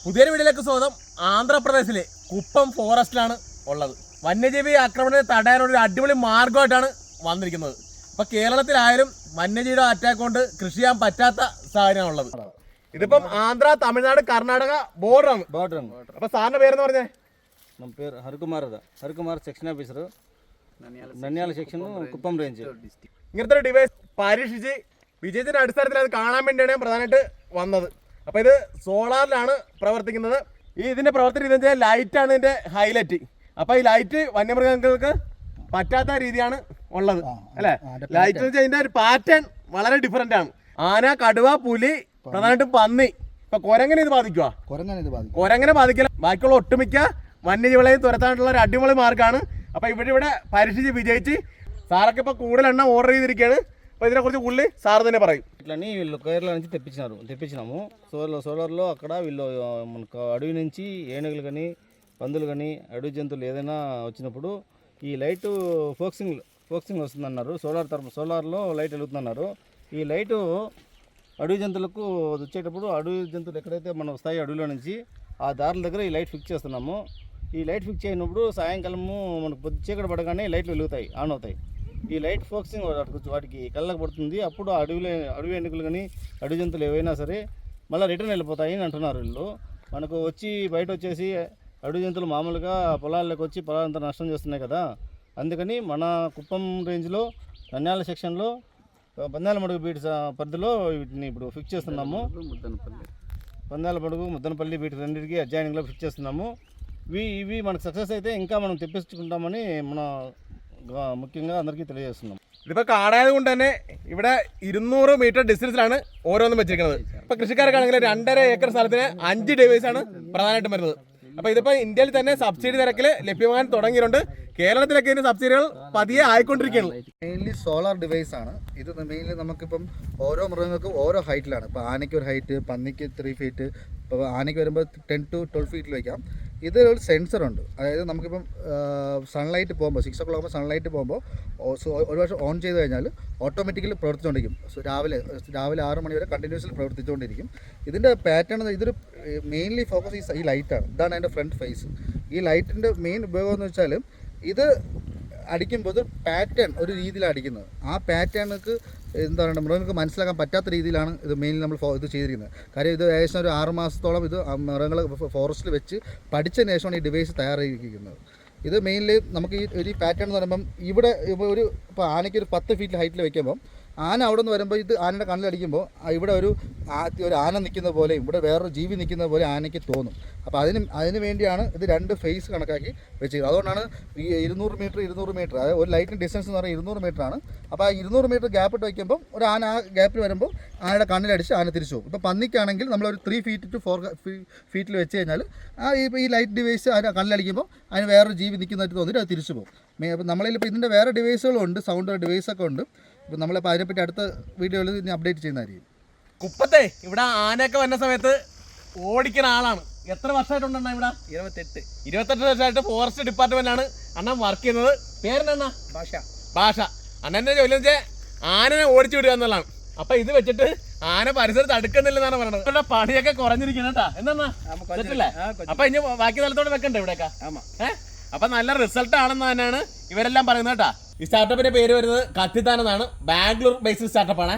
പുതിയൊരു വീഡിയോയിലേക്ക് സ്വാഗതം ആന്ധ്രാപ്രദേശിലെ കുപ്പം ഫോറസ്റ്റിലാണ് ഉള്ളത് വന്യജീവി ആക്രമണത്തെ തടയാനുള്ള ഒരു അടിപൊളി മാർഗമായിട്ടാണ് വന്നിരിക്കുന്നത് ഇപ്പൊ കേരളത്തിലായാലും വന്യജീവിയുടെ അറ്റാക്ക് കൊണ്ട് കൃഷി ചെയ്യാൻ പറ്റാത്ത സാഹചര്യമാണുള്ളത് ഇതിപ്പം ആന്ധ്ര തമിഴ്നാട് കർണാടക ബോർഡറാണ് ಬಾರ್ಡ್ರ್ അപ്പൊ സാറിന്റെ പേരെന്ന് പറഞ്ഞേ ನಮ್ಮ ಪೇರು ಹರಿಕುಮಾರ್ ಅದ Harikumar section officer ನನ್ಯಾಲ section Kuppam range ഇങ്ങനത്തെ ഒരു ഡിവൈസ് പരീക്ഷിച്ച് വിജയത്തിന്റെ അടിസ്ഥാനത്തിൽ അത് കാണാൻ വേണ്ടിയാണ് ഞാൻ പ്രധാനമായിട്ട് വന്നത് അപ്പൊ ഇത് സോളാറിലാണ് പ്രവർത്തിക്കുന്നത്. ഈ ഇതിന്റെ പ്രവർത്തന രീതി വെച്ചാൽ ലൈറ്റാണ് ഇതിന്റെ ഹൈലൈറ്റ് അപ്പൊ ഈ ലൈറ്റ് വന്യമൃഗങ്ങൾക്ക് പറ്റാത്ത രീതിയാണ് ഉള്ളത്. അല്ലെ? ലൈറ്റ് എന്ന് വെച്ചാൽ ഇതിന്റെ ഒരു പാറ്റേൺ വളരെ ഡിഫറെന്റ് ആണ്. ആന കടുവ പുലി പ്രധാനമായിട്ടും പന്നി. ഇപ്പൊ കൊരങ്ങനെ ഇത് ബാധിക്കുക കുരങ്ങനെ ഇത് ബാധിക്കും. കൊരങ്ങനെ ബാധിക്കില്ല. ബാക്കിയുള്ള ഒട്ടുമിക്ക വന്യജീവികളെയും തുരത്താനുള്ള ഒരു അടിപൊളി മാർഗമാണ് അപ്പൊ ഇവിടെ ഇവിടെ പരീക്ഷിച്ച് വിജയിച്ച് സാറൊക്കെ ഇപ്പൊ കൂടുതൽ എണ്ണം ഓർഡർ ചെയ്തിരിക്കുകയാണ്. അപ്പൊ ഇതിനെ കുറിച്ച് പുള്ളി സാർ തന്നെ പറയും. ఇట్లని వీళ్ళు కేరళ నుంచి తెప్పించినారు. తెప్పించినాము. సోలార్ సోలార్లో అక్కడ వీళ్ళు మనకు అడవి నుంచి ఏనుగులు కానీ పందులు కానీ అడవి జంతువులు ఏదైనా వచ్చినప్పుడు ఈ లైట్ ఫోక్సింగ్ ఫోక్సింగ్ వస్తుందన్నారు. సోలార్ తరపు సోలార్లో లైట్ వెలుగుతుందన్నారు. ఈ లైటు అడవి జంతువులకు వచ్చేటప్పుడు అడవి జంతువులు ఎక్కడైతే మనం వస్తాయి అడవిలో నుంచి ఆ దారుల దగ్గర ఈ లైట్ ఫిక్స్ చేస్తున్నాము. ఈ లైట్ ఫిక్స్ అయినప్పుడు సాయంకాలము మనకు చీకటి పడగానే లైట్లు వెలుగుతాయి ఆన్ అవుతాయి. ఈ లైట్ ఫోక్సింగ్ వాటికి కళ్ళకు పడుతుంది. అప్పుడు అడవిలో అడవి ఎన్నికలు కానీ అడవి జంతువులు ఏవైనా సరే మళ్ళీ రిటర్న్ వెళ్ళిపోతాయి అని అంటున్నారు వీళ్ళు. మనకు వచ్చి బయట వచ్చేసి అడవి జంతువులు మామూలుగా పొలాల్లోకి వచ్చి పొలాలంతా నష్టం చేస్తున్నాయి కదా. అందుకని మన కుప్పం రేంజ్లో నన్యాల సెక్షన్లో పందాల మడుగు బీట్ పరిధిలో వీటిని ఇప్పుడు ఫిక్స్ చేస్తున్నాము. పందాల మడుగు ముద్దనపల్లి వీటి రెండింటికి అడ్జాయినింగ్లో ఫిక్స్ చేస్తున్నాము. ఇవి ఇవి మనకు సక్సెస్ అయితే ఇంకా మనం తెప్పించుకుంటామని మన ముఖ్యంగా అందరికీ తెలియజేస్తున్నాం ഇതിപ്പോ കാണായത് കൊണ്ട് തന്നെ ഇവിടെ ഇരുന്നൂറ് മീറ്റർ ഡിസ്റ്റൻസിലാണ് ഓരോന്നും വെച്ചിരിക്കുന്നത് ഇപ്പൊ കൃഷിക്കാർക്കാണെങ്കിൽ രണ്ടര ഏക്കർ സ്ഥലത്തിന് അഞ്ച് ഡിവൈസ് ആണ് പ്രധാനമായിട്ടും വരുന്നത് അപ്പൊ ഇതിപ്പോ ഇന്ത്യയിൽ തന്നെ സബ്സിഡി നിരക്കിൽ ലഭ്യമാകാൻ തുടങ്ങിയിട്ടുണ്ട് കേരളത്തിലൊക്കെ ഇതിന്റെ സബ്സിഡികൾ പതിയെ ആയിക്കൊണ്ടിരിക്കുകയാണ് മെയിൻലി സോളാർ ഡിവൈസ് ആണ് ഇത് മെയിൻലി നമുക്കിപ്പം ഓരോ മൃഗങ്ങൾക്കും ഓരോ ഹൈറ്റിലാണ് ഇപ്പോൾ ആനയ്ക്ക് ഒരു ഹൈറ്റ് പന്നിക്ക് ത്രീ ഫീറ്റ് ഇപ്പോൾ ആനയ്ക്ക് വരുമ്പോൾ ടെൻ ടു ട്വൽവ് ഫീറ്റിൽ വയ്ക്കാം ഇത് ഒരു സെൻസർ ഉണ്ട് അതായത് നമുക്കിപ്പം സൺലൈറ്റ് പോകുമ്പോൾ സിക്സ് ഒ ക്ലോക്ക് ആകുമ്പോൾ സൺലൈറ്റ് പോകുമ്പോൾ ഒരു വർഷം ഓൺ ചെയ്ത് കഴിഞ്ഞാൽ ഓട്ടോമാറ്റിക്കലി പ്രവർത്തിച്ചുകൊണ്ടിരിക്കും രാവിലെ രാവിലെ ആറ് മണി വരെ കണ്ടിന്യൂസ്ലി പ്രവർത്തിച്ചുകൊണ്ടിരിക്കും ഇതിന്റെ പാറ്റേൺ ഇതൊരു മെയിൻലി ഫോക്കസ് ഈ ലൈറ്റാണ് ഇതാണ് അതിന്റെ ഫ്രണ്ട് ഫേസ് ഈ ലൈറ്റിന്റെ മെയിൻ ഉപയോഗം എന്ന് വെച്ചാൽ ഇത് അടിക്കുമ്പോൾ പാറ്റേൺ ഒരു രീതിയിലാണ് അടിക്കുന്നത്. ആ പാറ്റേണക്ക് എന്താ പറയുക മൃഗങ്ങൾക്ക് മനസ്സിലാക്കാൻ പറ്റാത്ത രീതിയിലാണ് ഇത് മെയിൻലി നമ്മൾ ഇത് ചെയ്തിരിക്കുന്നത്. കാര്യം ഇത് ഏകദേശം ഒരു ആറ് മാസത്തോളം ഇത് മൃഗങ്ങൾ ഫോറസ്റ്റിൽ വെച്ച് പഠിച്ച ശേഷമാണ് ഈ ഡിവൈസ് തയ്യാറാക്കിയിരിക്കുന്നത്. ഇത് മെയിൻലി നമുക്ക് ഈ ഒരു പാറ്റേൺ എന്ന് പറയുമ്പം ഇവിടെ ഇപ്പോൾ ഒരു ഇപ്പോൾ ആനയ്ക്ക് ഒരു പത്ത് ഫീറ്റ് ഹൈറ്റിൽ വെക്കുമ്പം ആന അവിടെ നിന്ന് വരുമ്പോൾ ഇത് ആനയുടെ കണ്ണിലടിക്കുമ്പോൾ ഇവിടെ ഒരു ഒരു ആന നിൽക്കുന്ന പോലെ ഇവിടെ വേറൊരു ജീവി നിൽക്കുന്ന പോലെ ആനയ്ക്ക് തോന്നും. അപ്പോൾ അതിന് അതിന് വേണ്ടിയാണ് ഇത് രണ്ട് ഫേസ് കണക്കാക്കി വെച്ചത് അതുകൊണ്ടാണ് ഈ ഇരുന്നൂറ് മീറ്റർ ഇരുന്നൂറ് മീറ്റർ അതായത് ഒരു ലൈറ്റിന് ഡിസ്റ്റൻസ് എന്ന് പറയുന്നത് ഇരുന്നൂറ് മീറ്റർ ആണ്. അപ്പോൾ ആ ഇരുന്നൂറ് മീറ്റർ ഗ്യാപ്പ് ഇട്ട് വയ്ക്കുമ്പോൾ ഒരു ആന ആ ഗ്യാപ്പിൽ വരുമ്പോൾ ആനയുടെ കണ്ണിലടിച്ച് ആന തിരിച്ചു പോകും. ഇപ്പോൾ പന്നിക്കാണെങ്കിൽ നമ്മളൊരു ത്രീ ഫീറ്റ് ടു ഫോർ ഫീറ്റിൽ വെച്ച് കഴിഞ്ഞാൽ ആ ഈ ലൈറ്റ് ഡിവൈസ് അതിന് കണ്ണിലടിക്കുമ്പോൾ അതിന് വേറൊരു ജീവി നിൽക്കുന്നതായിട്ട് തോന്നിയിട്ട് അത് തിരിച്ചു പോകും. നമ്മളിൽ ഇപ്പോൾ ഇതിന്റെ വേറെ ഡിവൈസുകളുണ്ട് സൗണ്ട് ഡിവൈസൊക്കെ ഉണ്ട്. ഇപ്പോൾ നമ്മളിപ്പോൾ അതിനെപ്പറ്റി അടുത്ത വീഡിയോയിൽ ഇനി അപ്ഡേറ്റ് ചെയ്യുന്നതായിരിക്കും. കുപ്പത്തെ ഇവിടെ ആനയൊക്കെ വന്ന സമയത്ത് ഓടിക്കുന്ന ആളാണ്. എത്ര വർഷമായിട്ടുണ്ടെണ്ണ ഇവിടെ? ഇരുപത്തെട്ട്. ഇരുപത്തെട്ട് വർഷമായിട്ട് ഫോറസ്റ്റ് ഡിപ്പാർട്ട്മെന്റാണ് അണ്ണൻ വർക്ക് ചെയ്യുന്നത്. പേരെന്നാ? ഭാഷ. ഭാഷ. അണ്ണന്റെ ജോലി വെച്ചാൽ ആനനെ ഓടിച്ചു വിടുക എന്നുള്ളതാണ്. അപ്പൊ ഇത് വെച്ചിട്ട് ആന പരിസരത്ത് അടുക്കുന്നില്ലെന്നാണ് പറയുന്നത് ഇവിടെ പണിയൊക്കെ കുറഞ്ഞിരിക്കണം കേട്ടാ. എന്താ. അപ്പൊ ഇനി ബാക്കി സ്ഥലത്തോടെ വെക്കണ്ടേ ഇവിടെയൊക്കെ? ആമാ. ഏഹ് അപ്പൊ നല്ല റിസൾട്ട് ആണെന്ന് തന്നെയാണ് ഇവരെല്ലാം പറയുന്നത് കേട്ടാ. ഈ സ്റ്റാർട്ടപ്പിന്റെ പേര് വരുന്നത് കത്തിത്താൻ എന്നാണ് ബാംഗ്ലൂർ ബേസ്ഡ് സ്റ്റാർട്ടപ്പ് ആണ്.